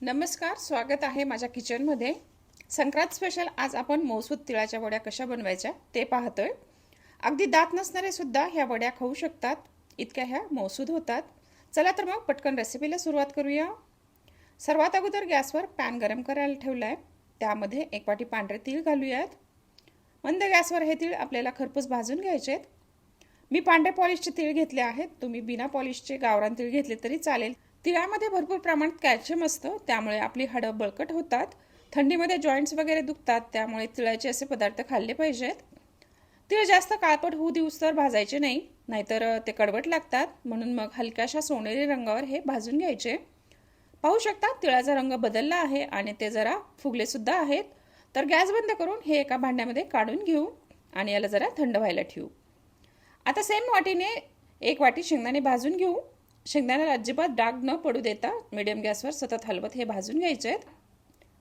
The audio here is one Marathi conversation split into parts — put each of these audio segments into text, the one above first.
नमस्कार स्वागत आहे माझ्या किचनमध्ये. संक्रांत स्पेशल आज आपण मौसूद तिळाच्या वड्या कशा बनवायच्या ते पाहतोय. अगदी दात नसणारे सुद्धा ह्या वड्या खाऊ शकतात. इतक्या ह्या मौसूद होतात. चला तर मग पटकन रेसिपीला सुरुवात करूया. सर्वात अगोदर गॅसवर पॅन गरम करायला ठेवला आहे त्यामध्ये एक वाटी पांढरे तीळ घालूयात. मंद गॅसवर हे तीळ आपल्याला खरपूस भाजून घ्यायचे आहेत मी पांढरे पॉलिशचे तीळ घेतले आहेत. तुम्ही बिना पॉलिशचे गावरान तीळ घेतले तरी चालेल. तिळामध्ये भरपूर प्रमाणात कॅल्शियम असतं त्यामुळे आपली हाडं बळकट होतात. थंडीमध्ये जॉईंट्स वगैरे दुखतात त्यामुळे तिळाचे असे पदार्थ खाल्ले पाहिजेत. तिळ जास्त काळपट होऊ दिवस तर भाजायचे नाही नाहीतर ते कडवट लागतात. म्हणून मग हलक्याशा सोनेरी रंगावर हे भाजून घ्यायचे. पाहू शकता तिळाचा रंग बदलला आहे आणि ते जरा फुगले सुद्धा आहेत. तर गॅस बंद करून हे एका भांड्यामध्ये काढून घेऊ आणि याला जरा थंड व्हायला ठेवू. आता सेम वाटीने एक वाटी शेंगदाणे भाजून घेऊ. शेंगदाण्याला अजिबात डाग न पडू देता मिडियम गॅसवर सतत हलवत हे भाजून घ्यायचे आहेत.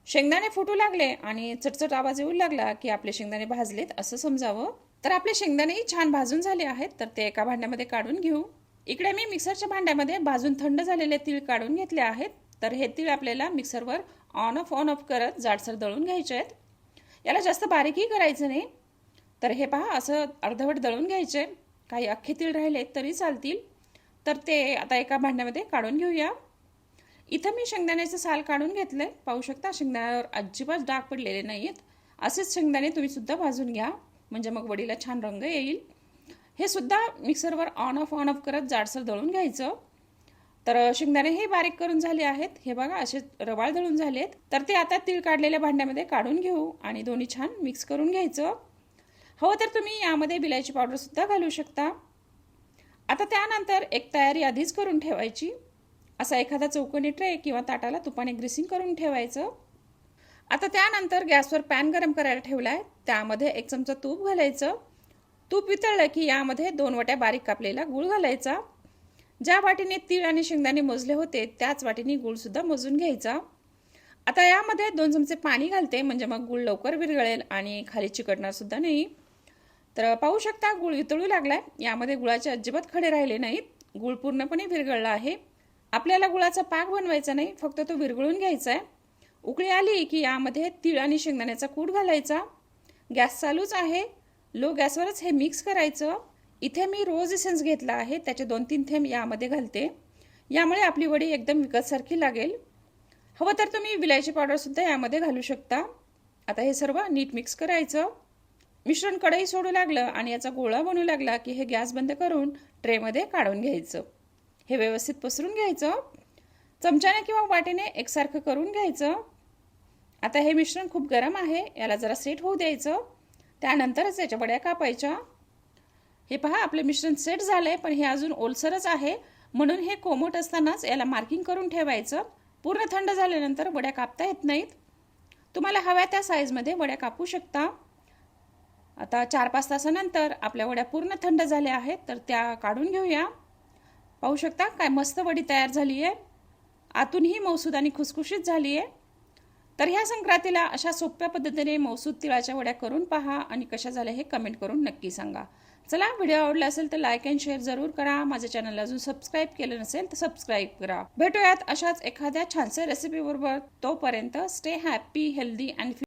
शेंगदाणे फुटू लागले आणि चटचट आवाज येऊ लागला की आपले शेंगदाणे भाजलेत असं समजावं. तर आपले शेंगदाणेही छान भाजून झाले आहेत तर ते एका भांड्यामध्ये काढून घेऊ. इकडे मी मिक्सरच्या भांड्यामध्ये भाजून थंड झालेले तीळ काढून घेतले आहेत. तर हे तीळ आपल्याला मिक्सरवर ऑन ऑफ ऑन ऑफ करत जाडसर दळून घ्यायचे आहेत. याला जास्त बारीकही करायचं नाही. तर हे पहा असं अर्धवट दळून घ्यायचे. काही अख्खे तीळ राहिले तरी चालतील. तर ते आता एका भांड्यामध्ये काढून घेऊया. इथं मी शेंगदाण्याचं साल काढून घेतलंय. पाहू शकता शेंगदाण्यावर अजिबात डाग पडलेले नाहीत असेच शेंगदाणे तुम्ही सुद्धा भाजून घ्या. म्हणजे मग वडीला छान रंग येईल. हे सुद्धा मिक्सरवर ऑन ऑफ ऑन ऑफ करत जाडसर दळून घ्यायचं. तर शेंगदाणे हे बारीक करून झाले आहेत. हे बघा असे रवाळ दळून झालेत तर ते आता तीळ काढलेल्या भांड्यामध्ये काढून घेऊ आणि दोन्ही छान मिक्स करून घ्यायचं. हवं तर तुम्ही यामध्ये बिलायची पावडर सुद्धा घालू शकता. आता त्यानंतर एक तयारी आधीच करून ठेवायची. असा एखादा चौकोनी ट्रे किंवा ताटाला तुपाने ग्रीसिंग करून ठेवायचं. आता त्यानंतर गॅसवर पॅन गरम करायला ठेवलाय. त्यामध्ये एक चमचा तूप घालायचं. तूप वितळलं की यामध्ये दोन वाट्या बारीक कापलेला गूळ घालायचा. ज्या वाटीने तीळ आणि शेंगदाणे मोजले होते त्याच वाटीने गूळसुद्धा मोजून घ्यायचा. आता यामध्ये दोन चमचे पाणी घालते म्हणजे मग गुळ लवकर विरघळेल आणि खाली चिकटणारसुद्धा नाही. तर पाहू शकता गुळ वितळू लागलाय. यामध्ये गुळाचे अजिबात खडे राहिले नाहीत. गुळ पूर्णपणे विरघळला आहे. आपल्याला गुळाचा पाक बनवायचा नाही फक्त तो विरघळून घ्यायचा आहे उकळी आली की यामध्ये तीळ आणि शेंगदाण्याचा कूट घालायचा. गॅस चालूच आहे. लो गॅसवरच हे मिक्स करायचं. इथे मी रोज इसेन्स घेतला आहे त्याचे दोन तीन थेंब यामध्ये घालते. यामुळे आपली वडी एकदम विकतसारखी लागेल. हवं तर तुम्ही विलायची पावडरसुद्धा यामध्ये घालू शकता. आता हे सर्व नीट मिक्स करायचं. मिश्रण कढई सोडू लागलं आणि याचा गोळा बनू लागला की हे गॅस बंद करून ट्रेमध्ये काढून घ्यायचं. हे व्यवस्थित पसरून घ्यायचं. चमच्याने किंवा वाटेने एकसारखं करून घ्यायचं. आता हे मिश्रण खूप गरम आहे याला जरा सेट होऊ द्यायचं. त्यानंतरच याच्या बड्या कापायच्या. हे पहा आपलं मिश्रण सेट झालंय पण हे अजून ओलसरच आहे. म्हणून हे कोमट असतानाच याला मार्किंग करून ठेवायचं. पूर्ण थंड झाल्यानंतर वड्या कापता येत नाहीत. तुम्हाला हव्या त्या साईजमध्ये वड्या कापू शकता. आता चार पाच तासानंतर आपल्या वड्या पूर्ण थंड झाल्या आहेत तर त्या काढून घेऊया. पाहू शकता काय मस्त वडी तयार झाली आहे. आतूनही मौसूद आणि खुसखुशीत झाली आहे. तर ह्या संक्रांतीला अशा सोप्या पद्धतीने मौसूद तिळाच्या वड्या करून पहा आणि कशा झाल्या हे कमेंट करून नक्की सांगा. चला व्हिडिओ आवडला असेल तर लाईक अँड शेअर जरूर करा. माझ्या चॅनलला अजून सबस्क्राईब केलं नसेल तर सबस्क्राईब करा. भेटूयात अशाच एखाद्या छानशा रेसिपी बरोबर. तोपर्यंत स्टे हॅपी हेल्दी अँड